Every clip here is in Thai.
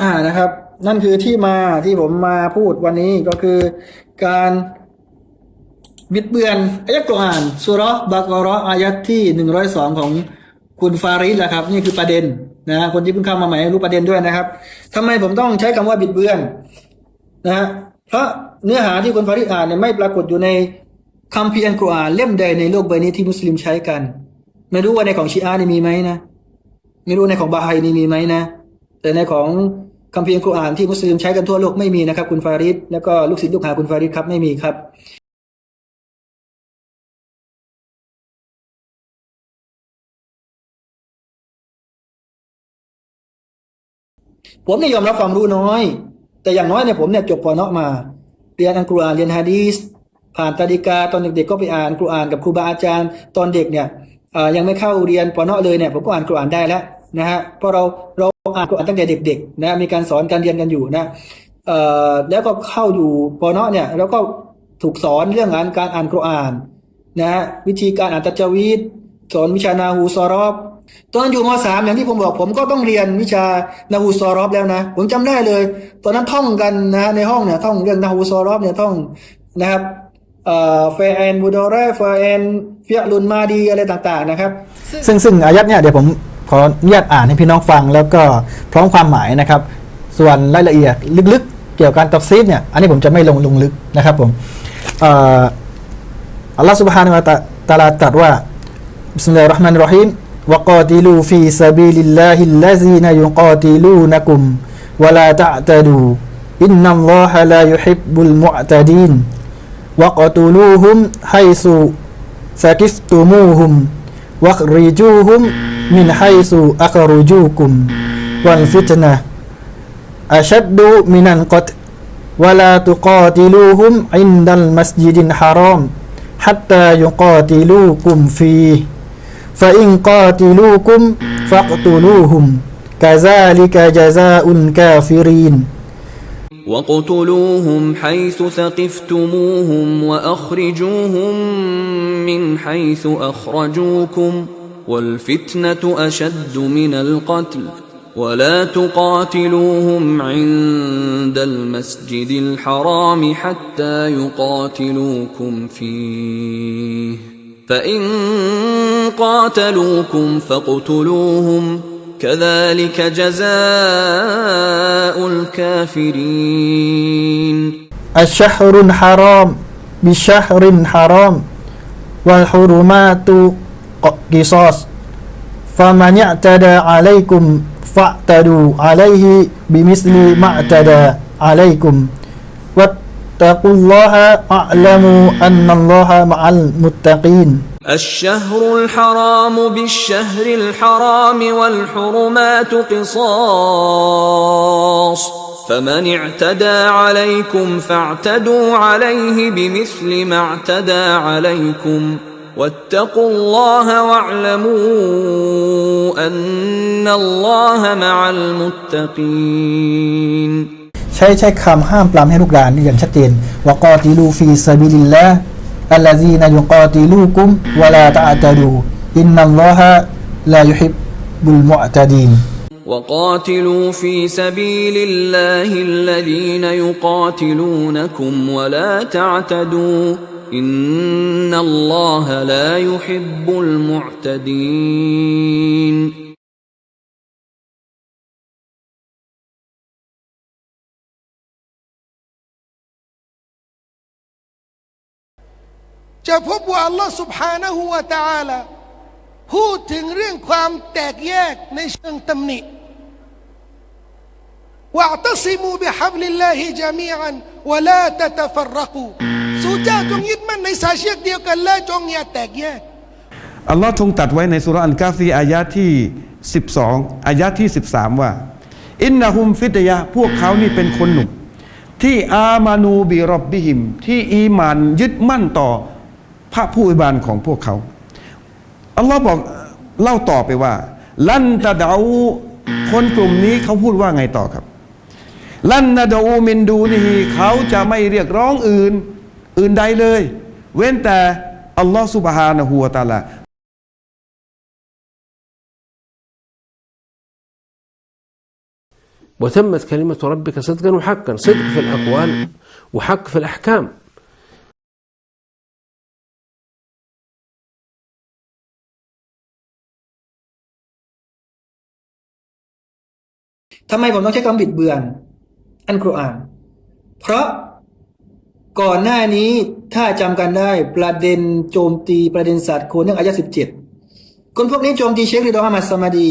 อ่านะครับ นั่นคือที่มาที่ผมมาพูดวันนี้ก็คือการบิดเบือนอายะกุรอานสุรบากราะห์อายัดที่หนึ่งร้อยสองของคุณฟาริสแหละครับ นี่คือประเด็นนะคนที่เพิ่งเข้ามาใหม่รู้ประเด็นด้วยนะครับทำไมผมต้องใช้คำว่าบิดเบือนนะฮะเพราะเนื้อหาที่คุณฟาริสอ่านเนี่ยไม่ปรากฏอยู่ในคัมภีร์อัลกุรอานเล่มใดในโลกใบนี้ที่มุสลิมใช้กัน ไม่รู้ว่าในของชีอะห์นี่มีไหมนะ ไม่รู้ในของบาไฮนี่มีไหมนะ แต่ในของคัมภีร์อัลกุรอานที่มุสลิมใช้กันทั่วโลกไม่มีนะครับ คุณฟาริดแล้วก็ลูกศิษย์ลูกหาคุณฟาริดครับไม่มีครับผมเนี่ยยอมรับความรู้น้อย แต่อย่างน้อยเนี่ยผมเนี่ยจบปอเนาะมา เรียนอัลกุรอานเรียนฮะดีษผ่านตาดิกาตอนเด็กๆก็ไปอ่านกุรอานกับครูบาอาจารย์ ตอนเด็กเนี่ยยังไม่เข้าเรียนปอเนาะเลยเนี่ยผมก็อ่านกุรอานได้แล้ว นะฮะเพราะเราเราอ่านกุรอานตั้งแต่เด็กๆนะมีการสอนการเรียนกันอยู่นะเอ่อแล้วก็เข้าอยู่ปอนะเนี่ยแล้วก็ถูกสอนเรื่องงานการอ่านกุรอานนะฮะวิธีการอ่านตัจวีดสอนวิชานาหูซอรอบตอนอยู่มสามอย่างที่ผมบอกผมก็ต้องเรียนวิชานาฮูซอรอบแล้วนะ ผมจำได้เลย ตอนนั้นท่องกันนะในห้องเนี่ยท่องเรื่องนาฮูซอรอบเนี่ยท่องนะครับเอ่อเฟแอนบูดอร์เรเฟแอนเฟียลุนมาดีอะไรต่างๆนะครับ ซึ่งซึ่งอายัดเนี่ยเดี๋ยวผม ขออนุญาตอ่านให้พี่น้องฟัง แล้วก็พร้อมความหมายนะครับ ส่วนรายละเอียดลึกๆ เกี่ยวกับการตับซีดเนี่ย อันนี้ผมจะไม่ลงลงลึกนะครับผมอัลลอฮฺสุบฮานะตะตาลาตัสว่าบิสมิลลาฮิรเราะห์มานิรเราะฮีม وقاتلوا في سبيل الله الذين يقاتلونكم ولا تعتدوا إن الله لا يحب المعتدين وقتلوهم حيث سكفتموهم واخرجوهم من حيث أخرجوكم والفتنة أشد من القتل ولا تقاتلوهم عند المسجد الحرام حتى يقاتلوكم فيه. فإن قاتلوكم فاقتلوهم كذلك جزاء الكافرين. وَاقْتُلُوهُمْ حَيْثُ ثَقِفْتُمُوهُمْ وَأَخْرِجُوهُم مِّنْ حَيْثُ أَخْرَجُوكُمْ. وَالْفِتْنَةُ أَشَدُّ مِنَ الْقَتْلِ وَلَا تُقَاتِلُوهُمْ عِندَ الْمَسْجِدِ الْحَرَامِ حَتَّىٰ يُقَاتِلُوكُمْ فِيهِ. فَإِن قَاتَلُوكُمْ فَاقْتُلُوهُمْ كَذَلِكَ جَزَاءُ الْكَافِرِينَ. الشهر الحرام بشهر حرام والحرمات قصاص. فمن اعتدى عليكم فاعتدوا عليه بمثل ما اعتدى عليكم. واتقوا الله واعلموا أن الله مع المتقين. الشهر الحرام بالشهر الحرام والحرمات قصاص. فمن اعتدى عليكم فاعتدوا عليه بمثل ما اعتدى عليكم. واتقوا الله واعلموا أن الله مع المتقين ใช้ใช้คำห้ามปรามให้ลูกหลานอย่างชัดเจนวกอติลูฟีซาบิลิลละอัลลาซีนายุกอติลูกุมวลาตะตะดูอินนัลลอฮะลายุฮิบบุลมุอตะดีน وقاتلوا في سبيل الله الذين يقاتلونكم ولا تعتدوا إن الله لا يحب المعتدين จะพบว่าอัลลอฮ์ سبحانه และ تعالى พูดถึงเรื่องความแตกแยกในเชิงตำหนิวะตัซิมูบิฮับลิลลาฮิจามีอันวะลาตะตะฟัรรกูสู่ เจ้าจงยึดมั่นในสายเชือกเดียวกันและจงอย่าแตกแยกอัลลอฮ์ทรงตัดไว้ในสุราะห์อันกาฟีอายะที่ 12 อายะที่ 13 ว่า อินนะฮุมฟิตยะพวกเขานี่เป็นคนหนุ่ม ที่อามานูบิรอบบิหิม ที่อีหมานยึดมั่นต่อพระผู้อวยบานของพวกเขา อัลลอฮ์บอกเล่าต่อไปว่า ลันตะเดาคนกลุ่มนี้เขาพูดว่าไงต่อครับ ลันนาดูมินดูนีเขาจะไม่เรียกร้องอื่นอื่นใดเลย เว้นแต่อัลลอฮ์สุบฮานะฮูวะตะอาลา وتمت كلمة ربك صدقا وحقا صدق في الأقوال وحق في الأحكام ทำไมผมต้องใช้คำบิดเบือน อันกุรอาน เพราะ ก่อนหน้านี้ถ้าจำกันได้ประเด็นโจมตีประเด็นศาสตร์โคนเรื่องอายะสิบเจ็ดคนพวกนี้โจมตีเชคริดอฮามัดสมาดี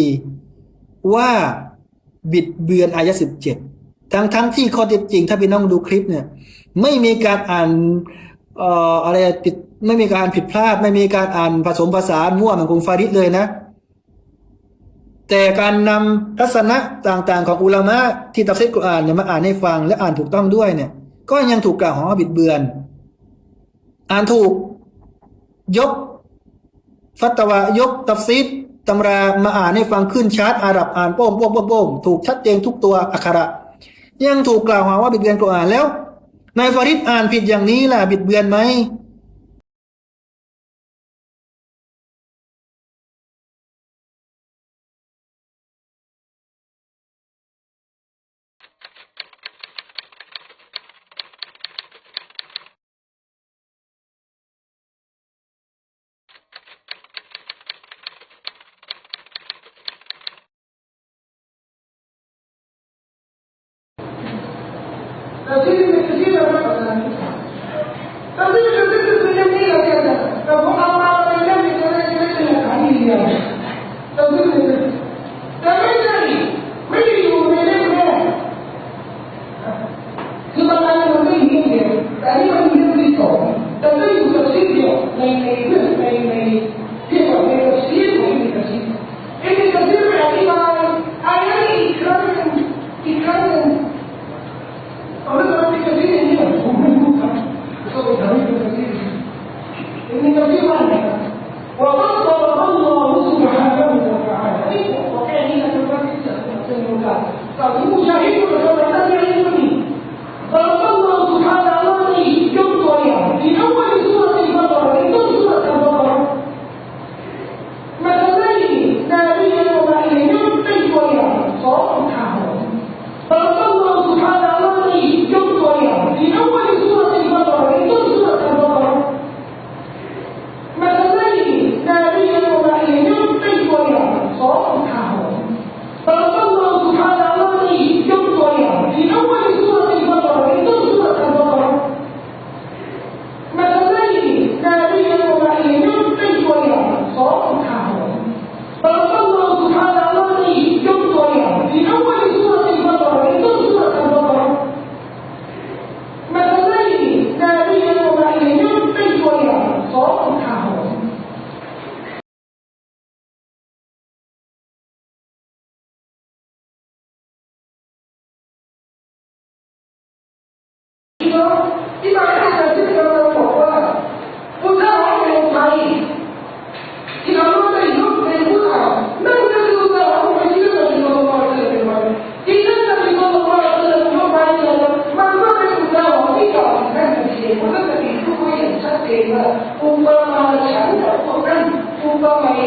ว่าบิดเบือนอายะสิบเจ็ดทั้งทั้งที่ข้อเท็จจริง ถ้าพี่น้องดูคลิปเนี่ย ไม่มีการอ่านเอ่ออะไรติดไม่มีการผิดพลาด ไม่มีการอ่านผสมผสามั่วเหมือนกุงฟาริดเลยนะ แต่การนำทัศนะต่างๆ ของอุลามะที่ตัฟซีรกุรอานเนี่ยมาอ่านให้ฟังและอ่านถูกต้องด้วยเนี่ย ก็ยังถูกกล่าวหาว่าบิดเบือน อ่านถูก ยก ฟัตวายกตัฟซีดตำรามาอ่านให้ฟังขึ้นชาร์ตอาหรับอ่านโป้งโป้งโป้งโป้งถูกชัดเจนทุกตัวอักขระ ยังถูกกล่าวหาว่าบิดเบือนกุรอานแล้วนายฟาริดอ่านผิดอย่างนี้ล่ะบิดเบือนไหม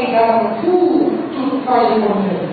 way down to 2,500.